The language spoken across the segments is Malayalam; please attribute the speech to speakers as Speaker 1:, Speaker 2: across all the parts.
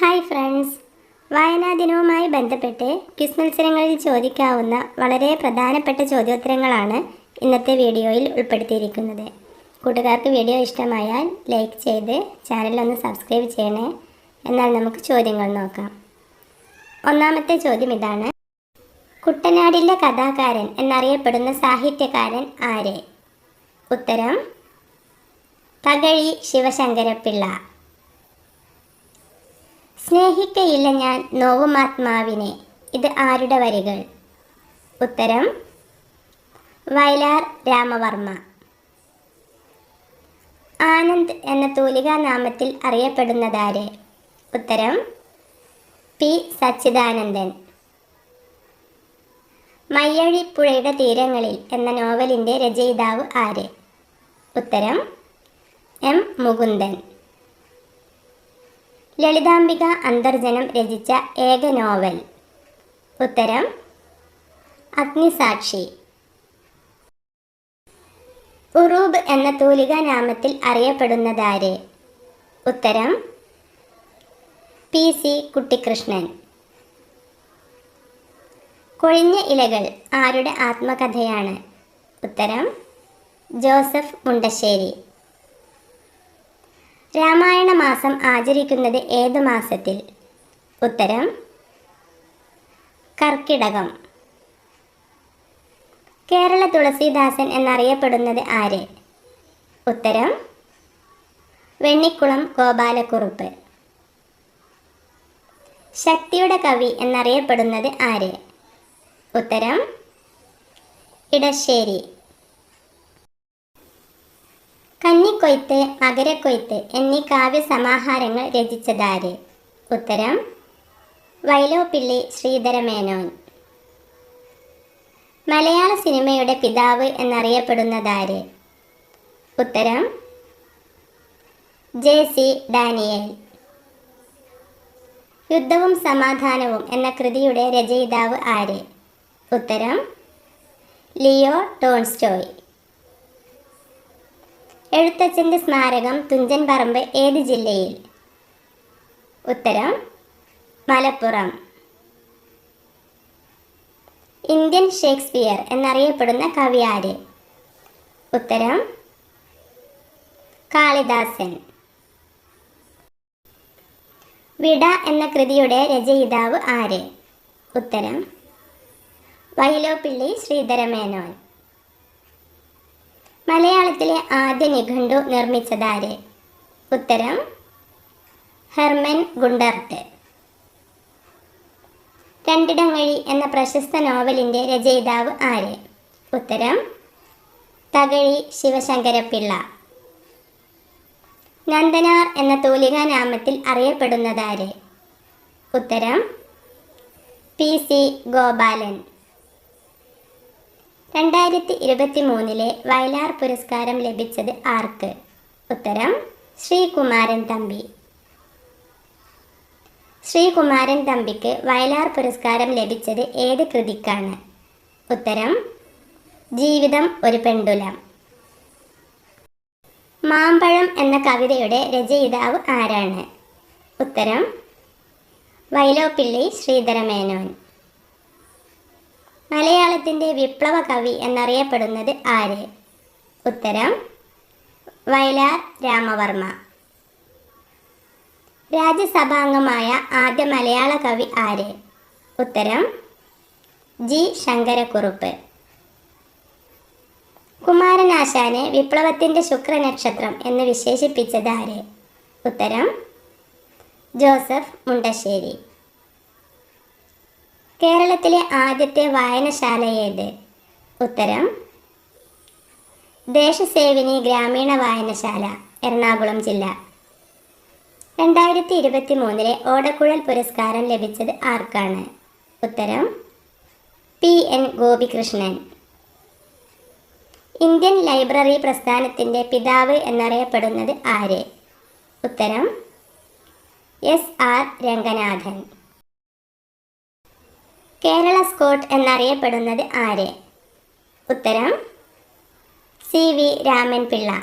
Speaker 1: Hi friends. വായനാ ദിനവുമായി ബന്ധപ്പെട്ട് ക്വിസ് മത്സരങ്ങളിൽ ചോദിക്കാവുന്ന വളരെ പ്രധാനപ്പെട്ട ചോദ്യോത്തരങ്ങളാണ് ഇന്നത്തെ വീഡിയോയിൽ ഉൾപ്പെടുത്തിയിരിക്കുന്നത്. കൂട്ടുകാർക്ക് വീഡിയോ ഇഷ്ടമായാൽ ലൈക്ക് ചെയ്ത് ചാനൽ ഒന്ന് സബ്സ്ക്രൈബ് ചെയ്യണേ. എന്നാൽ നമുക്ക് ചോദ്യങ്ങൾ നോക്കാം. ഒന്നാമത്തെ ചോദ്യം ഇതാണ്. കുട്ടനാടിന്റെ കഥാകാരൻ എന്നറിയപ്പെടുന്ന സാഹിത്യകാരൻ ആരെ? ഉത്തരം തകഴി ശിവശങ്കരപ്പിള്ള. സ്നേഹിക്കയില്ല ഞാൻ നോവുമാത്മാവിനെ. ഇത് ആരുടെ വരികൾ? ഉത്തരം വയലാർ രാമവർമ്മ. ആനന്ദ് എന്ന തൂലികാ നാമത്തിൽ അറിയപ്പെടുന്നതാര്? ഉത്തരം പി സച്ചിദാനന്ദൻ. മയ്യഴി മയ്യഴിപ്പുഴയുടെ തീരങ്ങളിൽ എന്ന നോവലിന്റെ രചയിതാവ് ആര്? ഉത്തരം എം മുകുന്ദൻ. ലളിതാംബിക അന്തർജനം രചിച്ച ഏക നോവൽ. ഉത്തരം അഗ്നിസാക്ഷി. ഉറൂബ് എന്ന തൂലിക നാമത്തിൽ അറിയപ്പെടുന്നതാര്? ഉത്തരം പി സി കുട്ടിക്കൃഷ്ണൻ കൊഴിഞ്ഞ ഇലകൾ ആരുടെ ആത്മകഥയാണ്? ഉത്തരം ജോസഫ് മുണ്ടശ്ശേരി. രാമായണ മാസം ആചരിക്കുന്നത് ഏത് മാസത്തിൽ? ഉത്തരം കർക്കിടകം. കേരള തുളസീദാസൻ എന്നറിയപ്പെടുന്നത് ആര്? ഉത്തരം വെണ്ണിക്കുളം ഗോപാലക്കുറുപ്പ്. ശക്തിയുടെ കവി എന്നറിയപ്പെടുന്നത് ആര്? ഉത്തരം ഇടശ്ശേരി. കന്നിക്കൊയ്ത്ത് മകരക്കൊയ്ത്ത് എന്നീ കാവ്യസമാഹാരങ്ങൾ രചിച്ചതാര്? ഉത്തരം വൈലോപ്പിള്ളി ശ്രീധരമേനോൻ. മലയാള സിനിമയുടെ പിതാവ് എന്നറിയപ്പെടുന്നതാര്? ഉത്തരം ജെ സി ഡാനിയൽ. യുദ്ധവും സമാധാനവും എന്ന കൃതിയുടെ രചയിതാവ് ആര്? ഉത്തരം ലിയോ ടോൺസ്റ്റോയ് എഴുത്തച്ഛന്റെ സ്മാരകം തുഞ്ചൻ പറമ്പ് ഏത് ജില്ലയിൽ? ഉത്തരം മലപ്പുറം. ഇന്ത്യൻ ഷേക്സ്പിയർ എന്നറിയപ്പെടുന്ന കവി ഉത്തരം കാളിദാസൻ. വിട എന്ന കൃതിയുടെ രചയിതാവ് ആര്? ഉത്തരം വൈലോപ്പിള്ളി ശ്രീധരമേനോൻ. മലയാളത്തിലെ ആദ്യ നിഘണ്ടു നിർമ്മിച്ചതാര്? ഉത്തരം ഹെർമൻ ഗുണ്ടർട്ട്. രണ്ടിടങ്ങഴി എന്ന പ്രശസ്ത നോവലിന്റെ രചയിതാവ് ആര്? ഉത്തരം തകഴി ശിവശങ്കരപ്പിള്ള. നന്ദനാർ എന്ന തൂലികാ നാമത്തിൽ അറിയപ്പെടുന്നതാര്? ഉത്തരം പി സി ഗോപാലൻ. രണ്ടായിരത്തി ഇരുപത്തി മൂന്നിലെ വയലാർ പുരസ്കാരം ലഭിച്ചത് ആർക്ക്? ഉത്തരം ശ്രീകുമാരൻ തമ്പി. ശ്രീകുമാരൻ തമ്പിക്ക് വയലാർ പുരസ്കാരം ലഭിച്ചത് ഏത് കൃതിക്കാണ്? ഉത്തരം ജീവിതം ഒരു പെണ്ടുലം മാമ്പഴം എന്ന കവിതയുടെ രചയിതാവ് ആരാണ്? ഉത്തരം വൈലോപ്പിള്ളി ശ്രീധരമേനോൻ. മലയാളത്തിന്റെ വിപ്ലവ കവി എന്നറിയപ്പെടുന്നത് ആര്? ഉത്തരം വയലാർ രാമവർമ്മ. രാജ്യസഭാംഗമായ ആദ്യ മലയാള കവി ആര്? ഉത്തരം ജി. ശങ്കരക്കുറുപ്പ്. കുമാരനാശാനെ വിപ്ലവത്തിന്റെ ശുക്രനക്ഷത്രം എന്ന് വിശേഷിപ്പിച്ചത് ആര്? ഉത്തരം ജോസഫ് മുണ്ടശ്ശേരി. കേരളത്തിലെ ആദ്യത്തെ വായനശാല ഏത് ഉത്തരം ദേശസേവിനി ഗ്രാമീണ വായനശാല എറണാകുളം ജില്ല. രണ്ടായിരത്തി ഇരുപത്തി മൂന്നിലെ ഓടക്കുഴൽ പുരസ്കാരം ലഭിച്ചത് ആർക്കാണ്? ഉത്തരം P N Gopikrishnan. Indian library പ്രസ്ഥാനത്തിന്റെ പിതാവ് എന്നറിയപ്പെടുന്നത് ആര്? ഉത്തരം S R Ranganathan. Kerala Scott എന്നറിയപ്പെടുന്നത് ആര്? ഉത്തരം സി വി രാമൻ പിള്ള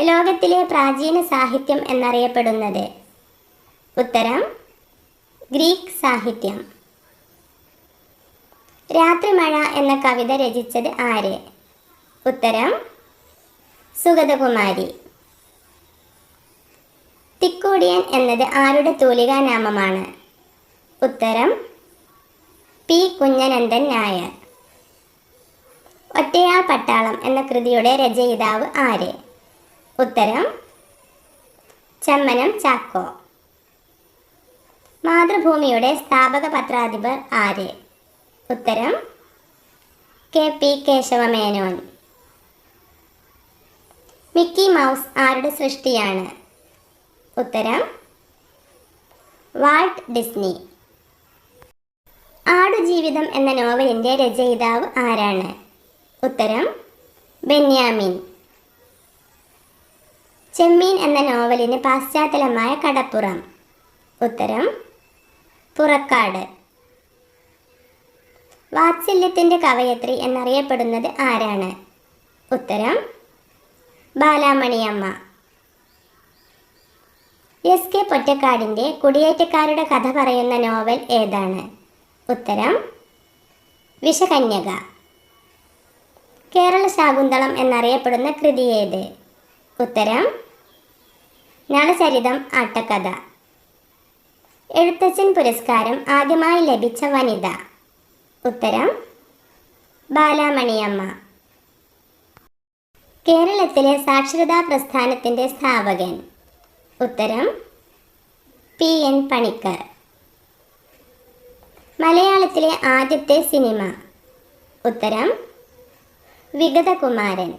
Speaker 1: ലോകത്തിലെ പ്രാചീന സാഹിത്യം എന്നറിയപ്പെടുന്നത്? ഉത്തരം ഗ്രീക്ക് സാഹിത്യം. രാത്രിമഴ എന്ന കവിത രചിച്ചത് ആര്? ഉത്തരം സുഗതകുമാരി. തിക്കോടിയൻ എന്നത് ആരുടെ തൂലികാനാമമാണ്? ഉത്തരം പി കുഞ്ഞനന്ദൻ നായർ. ഒറ്റയാൾ പട്ടാളം എന്ന കൃതിയുടെ രചയിതാവ് ആര്? ഉത്തരം ചമ്മനം ചാക്കോ. മാതൃഭൂമിയുടെ സ്ഥാപക പത്രാധിപർ ആര്? ഉത്തരം K P Kesavamenon. Mickey Mouse ആരുടെ സൃഷ്ടിയാണ്? ഉത്തരം വാൾട്ട് ഡിസ്നി. ആടുജീവിതം എന്ന നോവലിന്റെ രചയിതാവ് ആരാണ്? ഉത്തരം ബെന്യാമിൻ. ചെമ്മീൻ എന്ന നോവലിന് പാശ്ചാത്തലമായ കടപ്പുറം. ഉത്തരം പുറക്കാട്. വാത്സല്യത്തിന്റെ കവയത്രി എന്നറിയപ്പെടുന്നത് ആരാണ്? ഉത്തരം ബാലാമണിയമ്മ. എസ് കെ പൊറ്റക്കാടിന്റെ കുടിയേറ്റക്കാരുടെ കഥ പറയുന്ന നോവൽ ഏതാണ്? ഉത്തരം വിഷകന്യക. കേരള ശാകുന്തളം എന്നറിയപ്പെടുന്ന കൃതി ഏത്? ഉത്തരം നളചരിതം ആട്ടക്കഥ. എഴുത്തച്ഛൻ പുരസ്കാരം ആദ്യമായി ലഭിച്ച വനിത. ഉത്തരം ബാലാമണിയമ്മ. കേരളത്തിലെ സാക്ഷരതാ പ്രസ്ഥാനത്തിന്റെ സ്ഥാപകൻ. ഉത്തരം പി എൻ പണിക്കർ. മലയാളത്തിലെ ആദ്യത്തെ സിനിമ. ഉത്തരം വിഗതകുമാരൻ.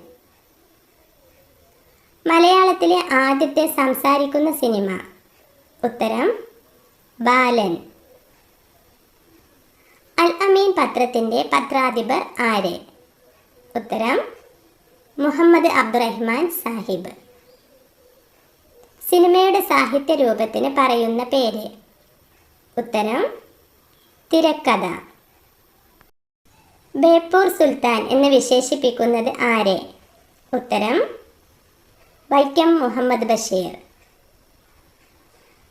Speaker 1: മലയാളത്തിലെ ആദ്യത്തെ സംസാരിക്കുന്ന സിനിമ. ഉത്തരം ബാലൻ. അൽ അമീൻ പത്രത്തിന്റെ പത്രാധിപർ ആര്? ഉത്തരം മുഹമ്മദ് അബ്ദുറഹ്മാൻ സാഹിബ്. സിനിമയുടെ സാഹിത്യ രൂപത്തിന് പറയുന്ന പേര്. ഉത്തരം തിരക്കഥ. ബേപ്പൂർ സുൽത്താൻ എന്ന് വിശേഷിപ്പിക്കുന്നത് ആരെ? ഉത്തരം വൈക്കം മുഹമ്മദ് ബഷീർ.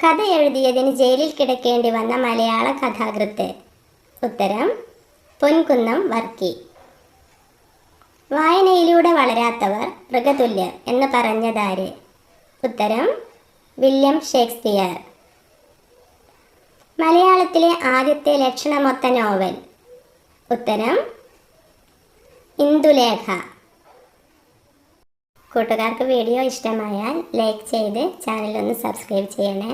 Speaker 1: കഥ എഴുതിയതിന് ജയിലിൽ കിടക്കേണ്ടി വന്ന മലയാള കഥാകൃത്ത്. ഉത്തരം പൊൻകുന്നം വർക്കി. വായനയിലൂടെ വളരാത്തവർ മൃഗതുല്യർ എന്ന് പറഞ്ഞതാര്? ഉത്തരം വില്യം ഷേക്സ്പിയർ. മലയാളത്തിലെ ആദ്യത്തെ ലക്ഷണമൊത്ത നോവൽ. ഉത്തരം ഇന്ദുലേഖ. കൂട്ടുകാർക്ക് വീഡിയോ ഇഷ്ടമായാൽ ലൈക്ക് ചെയ്ത് ചാനലൊന്ന് സബ്സ്ക്രൈബ് ചെയ്യണേ.